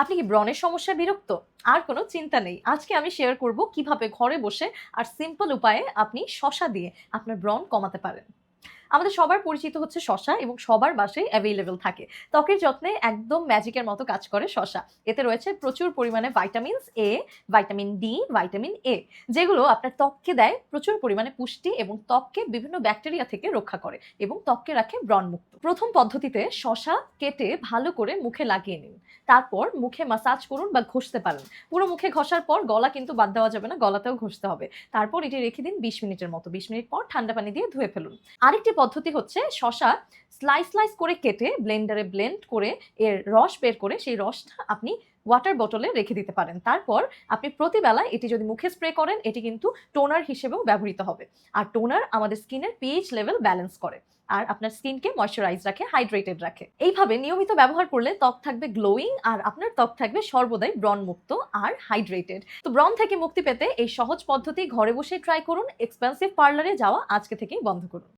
আপনি কি ব্রণের সমস্যায় বিরক্ত? আর কোনো চিন্তা নেই। আজকে আমি শেয়ার করব কীভাবে ঘরে বসে আর সিম্পল উপায়ে আপনি শশা দিয়ে আপনার ব্রণ কমাতে পারেন। আমাদের সবার পরিচিত হচ্ছে শশা এবং সবার বাসায় অ্যাভেলেবেল থাকে। ত্বকের যত্নে একদম ম্যাজিকের মতো কাজ করে শশা। এতে রয়েছে প্রচুর পরিমাণে vitamins A vitamin D vitamin A যেগুলো আপনার ত্বককে দেয়, প্রচুর পরিমাণে পুষ্টি এবং ত্বককে বিভিন্ন ব্যাকটেরিয়া থেকে রক্ষা করে এবং ত্বককে রাখে ব্রণমুক্ত। প্রথম পদ্ধতিতে শশা কেটে ভালো করে মুখে লাগিয়ে নিন। তারপর মুখে মাসাজ করুন বা ঘষতে পারেন। পুরো মুখে ঘষার পর গলা কিন্তু বাদ দেওয়া যাবে না, গলাতেও ঘষতে হবে। তারপর এটি রেখে দিন বিশ মিনিটের মতো। বিশ মিনিট পর ঠান্ডা পানি দিয়ে ধুয়ে ফেলুন। আরেকটি পদ্ধতি হচ্ছে শশা স্লাইস স্লাইস করে কেটে ব্লেন্ডারে ব্লেন্ড করে এর রস বের করে সেই রসটা আপনি ওয়াটার বোতলে রেখে দিতে পারেন। তারপর আপনি প্রতিবেলা এটি যদি মুখে স্প্রে করেন, এটি কিন্তু টোনার হিসেবেও ব্যবহৃত হবে। আর টোনার আমাদের স্কিনের পিএইচ লেভেল ব্যালেন্স করে। আর আপনার স্কিনকে ময়শ্চারাইজ রাখে হাইড্রেটেড রাখে। এইভাবে নিয়মিত ব্যবহার করলে ত্বক থাকবে গ্লোয়িং আর আপনার ত্বক থাকবে সর্বদাই ব্রণমুক্ত আর হাইড্রেটেড তো ব্রণ থেকে মুক্তি পেতে এই সহজ পদ্ধতি ঘরে বসে ট্রাই করুন এক্সপেন্সিভ পার্লারে যাওয়া আজকে থেকেই বন্ধ করুন।